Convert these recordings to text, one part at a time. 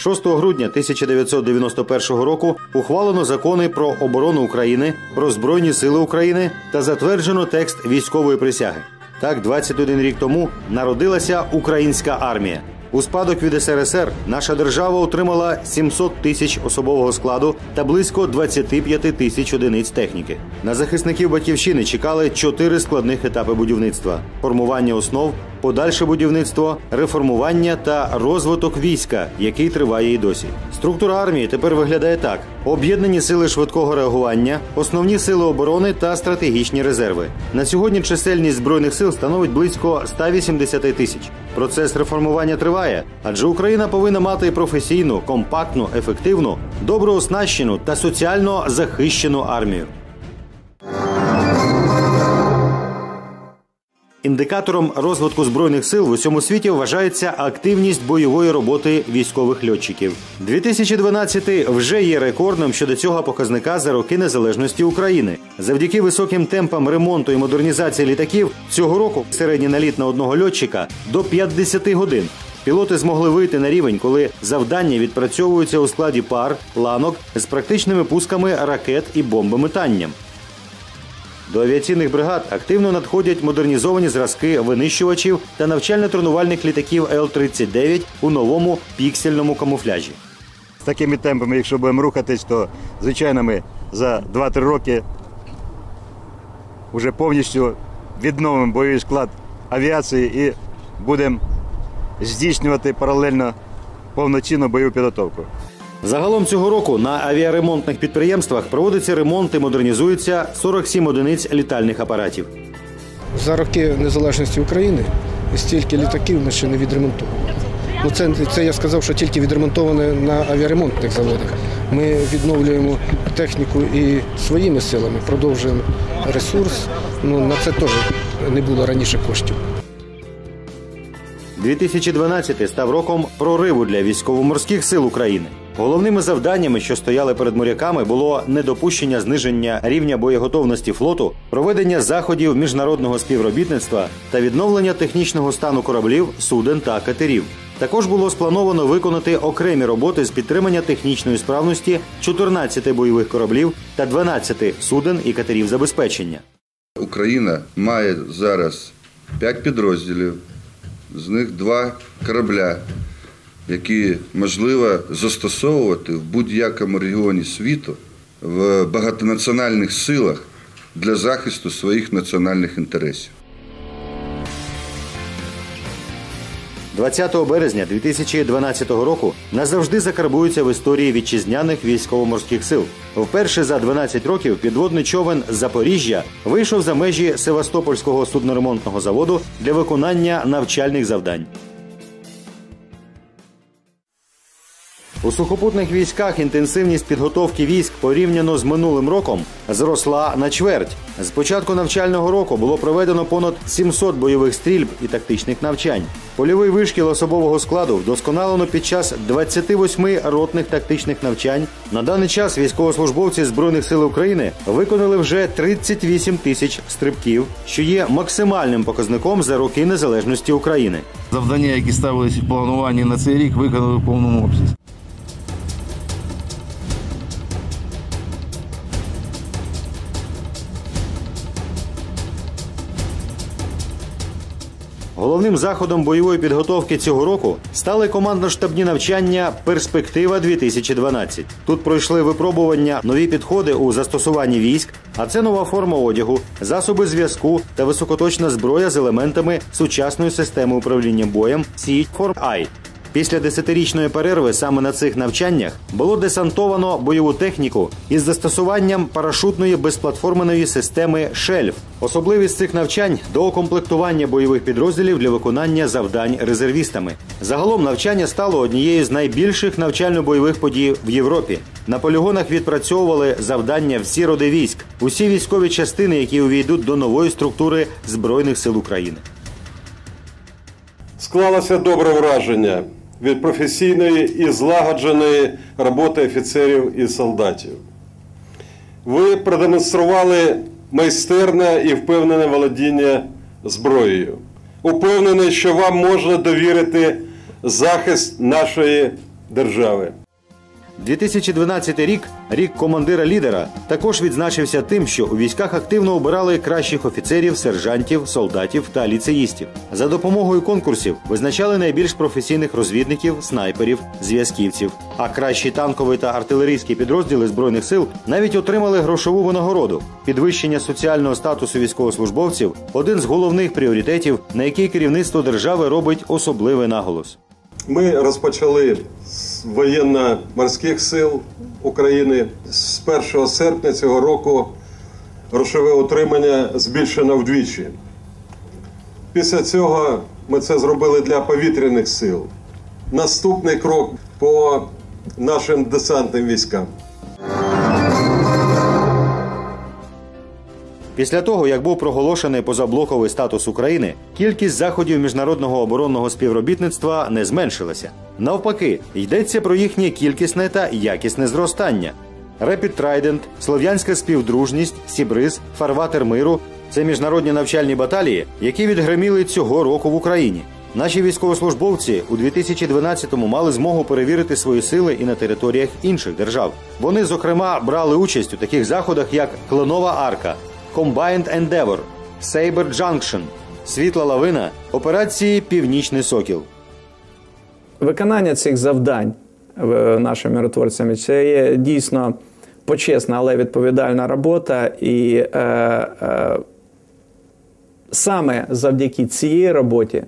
6 грудня 1991 року ухвалено закони про оборону України, про збройні сили України та затверджено текст військової присяги. Так, 21 рік тому народилася українська армія. У спадок від СРСР наша держава отримала 700 тисяч особового складу та близько 25 тисяч одиниць техніки. На захисників батьківщини чекали чотири складних етапи будівництва: формування основ, подальше будівництво, реформування та розвиток війська, який триває і досі. Структура армії тепер виглядає так: об'єднані сили швидкого реагування, основні сили оборони та стратегічні резерви. На сьогодні чисельність збройних сил становить близько 180 тисяч. Процес реформування триває, адже Україна повинна мати професійну, компактну, ефективну, добре оснащену та соціально захищену армію. Індикатором розвитку збройних сил в усьому світі вважається активність бойової роботи військових льотчиків. 2012 вже є рекордним щодо цього показника за роки незалежності України. Завдяки високим темпам ремонту і модернізації літаків цього року середній наліт на одного льотчика до 50 годин. Пілоти змогли вийти на рівень, коли завдання відпрацьовуються у складі пар, ланок з практичними пусками ракет і бомбометанням. До авіаційних бригад активно надходять модернізовані зразки винищувачів та навчально-тренувальних літаків Л-39 у новому піксельному камуфляжі. З такими темпами, якщо будемо рухатись, то звичайно ми за 2-3 роки вже повністю відновимо бойовий склад авіації і будемо здійснювати паралельно повноцінну бойову підготовку. Загалом цього року на авіаремонтних підприємствах проводиться ремонт і модернізується 47 одиниць літальних апаратів. За роки незалежності України стільки літаків ми ще не відремонтували. Ну, це, це я сказав, що тільки відремонтоване на авіаремонтних заводах. Ми відновлюємо техніку і своїми силами, продовжуємо ресурс. Ну, на це теж не було раніше коштів. 2012 став роком прориву для військово-морських сил України. Головними завданнями, що стояли перед моряками, було недопущення зниження рівня боєготовності флоту, проведення заходів міжнародного співробітництва та відновлення технічного стану кораблів, суден та катерів. Також було сплановано виконати окремі роботи з підтримання технічної справності 14 бойових кораблів та 12 суден і катерів забезпечення. Україна має зараз 5 підрозділів, з них два корабля, які можливо застосовувати в будь-якому регіоні світу в багатонаціональних силах для захисту своїх національних інтересів. 20 березня 2012 року назавжди закарбується в історії вітчизняних військово-морських сил. Вперше за 12 років підводний човен Запоріжжя вийшов за межі Севастопольського судноремонтного заводу для виконання навчальних завдань. У сухопутних військах інтенсивність підготовки військ порівняно з минулим роком зросла на чверть. З початку навчального року було проведено понад 700 бойових стрільб і тактичних навчань. Польовий вишкіл особового складу вдосконалено під час 28 ротних тактичних навчань. На даний час військовослужбовці збройних сил України виконали вже 38 тисяч стрибків, що є максимальним показником за роки незалежності України. Завдання, які ставилися в плануванні на цей рік, виконали в повному обсязі. Головним заходом бойової підготовки цього року стали командно-штабні навчання Перспектива 2012 Тут пройшли випробування нові підходи у застосуванні військ, а це нова форма одягу, засоби зв'язку та високоточна зброя з елементами сучасної системи управління боєм Sea-4I. Після десятирічної перерви саме на цих навчаннях було десантовано бойову техніку із застосуванням парашутної безплатформеної системи «Шельф». Особливість цих навчань доукомплектування бойових підрозділів для виконання завдань резервістами. Загалом навчання стало однією з найбільших навчально-бойових подій в Європі. На полігонах відпрацьовували завдання всі роди військ, усі військові частини, які увійдуть до нової структури збройних сил України. Склалося добре враження від професійної і злагодженої роботи офіцерів і солдатів. Ви продемонстрували майстерне і впевнене володіння зброєю. Упевнений, що вам можна довірити захист нашої держави. 2012 рік, рік командира лідера, також відзначився тим, що у військах активно обирали кращих офіцерів, сержантів, солдатів та ліцеїстів. За допомогою конкурсів визначали найбільш професійних розвідників, снайперів, зв'язківців. А кращі танкові та артилерійські підрозділи збройних сил навіть отримали грошову винагороду. Підвищення соціального статусу військовослужбовців один з головних пріоритетів, на який керівництво держави робить особливий наголос. Ми розпочали з воєнно-морських сил України з 1 серпня цього року. Грошове утримання збільшено вдвічі. Після цього ми це зробили для повітряних сил. Наступний крок по нашим десантним військам. Після того, як був проголошений позаблоковий статус України, кількість заходів міжнародного оборонного співробітництва не зменшилася. Навпаки, йдеться про їхнє кількісне та якісне зростання. Rapid Trident, Слов'янська співдружність, Сібриз, Фарватер миру це міжнародні навчальні баталії, які відгреміли цього року в Україні. Наші військовослужбовці у 2012-му мали змогу перевірити свої сили і на територіях інших держав. Вони, зокрема, брали участь у таких заходах, як Кленова Арка, Combined Endeavor, Saber Junction, Світла Лавина, операції Північний Сокіл. Виконання цих завдань е, нашими миротворцями це є дійсно почесна, але відповідальна робота. І е, е, саме завдяки цій роботі,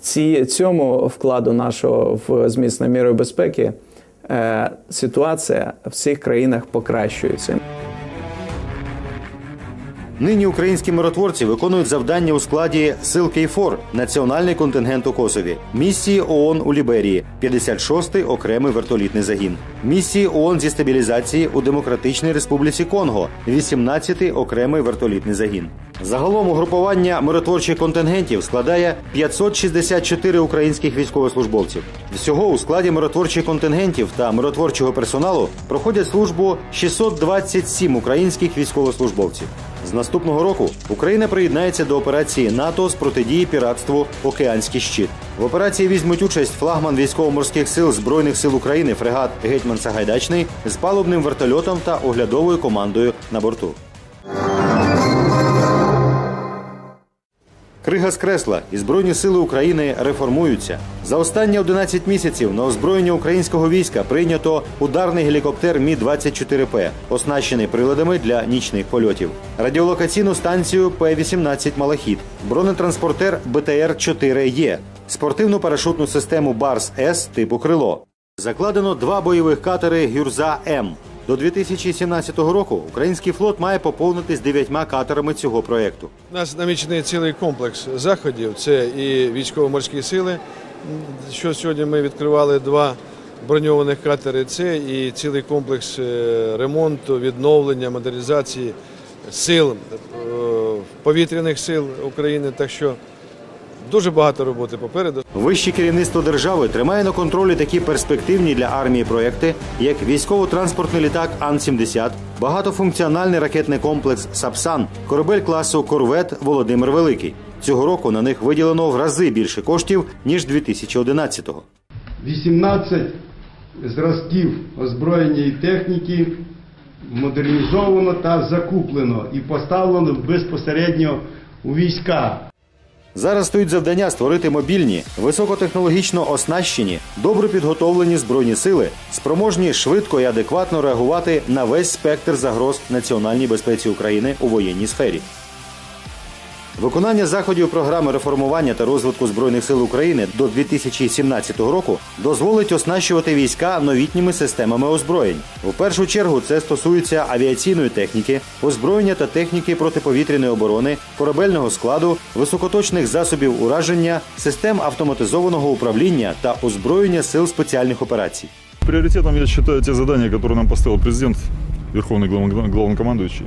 ці, цьому вкладу нашого в зміцнення мірою безпеки, е, ситуація в цих країнах покращується. Нині українські миротворці виконують завдання у складі сил Кейфор, національний контингент у Косові, місії ООН у Ліберії, 56-й окремий вертолітний загін, місії ООН зі стабілізації у Демократичній Республіці Конго, 18-й окремий вертолітний загін. Загалом угрупування миротворчих контингентів складає 564 українських військовослужбовців. Всього у складі миротворчих контингентів та миротворчого персоналу проходять службу 627 українських військовослужбовців. Наступного року Україна приєднається до операції НАТО з протидії піратству Океанський щит. В операції візьмуть участь флагман військово-морських сил Збройних сил України фрегат Гетьман Сагайдачний з палубним вертольотом та оглядовою командою на борту. Крига з кресла і Збройні сили України реформуються. За останні 11 місяців на озброєння українського війська прийнято ударний гелікоптер Мі 24 п оснащений приладами для нічних польотів, радіолокаційну станцію П-18 Малахіт, бронетранспортер БТР 4 Є, спортивну парашутну систему Барс С типу крило. Закладено два бойових катери Гюрза М. До 2017 року український флот має поповнитись дев'ятьма катерами цього проєкту. У нас намічений цілий комплекс заходів. Це і військово-морські сили. Що сьогодні ми відкривали два броньованих катери. Це і цілий комплекс е, ремонту, відновлення, модернізації сил е, повітряних сил України. Так що дуже багато роботи попереду. Вище керівництво держави тримає на контролі такі перспективні для армії проекти, як військово-транспортний літак Ан-70, багатофункціональний ракетний комплекс Сапсан, корабель класу Корвет Володимир Великий. Цього року на них виділено в рази більше коштів ніж 2011-го. 18 зразків озброєння і техніки модернізовано та закуплено і поставлено безпосередньо у війська. Зараз стоїть завдання створити мобільні, високотехнологічно оснащені, добре підготовлені збройні сили, спроможні швидко і адекватно реагувати на весь спектр загроз національній безпеці України у воєнній сфері. Виконання заходів програми реформування та розвитку збройних сил України до 2017 року дозволить оснащувати війська новітніми системами озброєнь. У першу чергу це стосується авіаційної техніки, озброєння та техніки протиповітряної оборони, корабельного складу, високоточних засобів ураження, систем автоматизованого управління та озброєння сил спеціальних операцій. Приоритетом я считаю те задания, которые нам поставил президент, Верховный главно- главнокомандующий.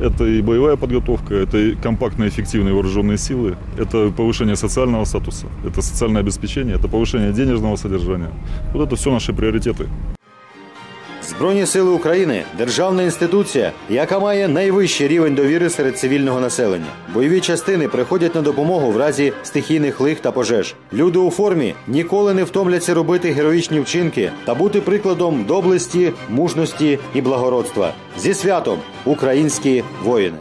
Это и боевая подготовка, это и компактные эффективные вооруженные силы, это повышение социального статуса, это социальное обеспечение, это повышение денежного содержания. Вот это все наши приоритеты. Збройні сили України державна інституція, яка має найвищий рівень довіри серед цивільного населення. Бойові частини приходять на допомогу в разі стихійних лих та пожеж. Люди у формі ніколи не втомляться робити героїчні вчинки та бути прикладом доблесті, мужності і благородства. Зі святом українські воїни.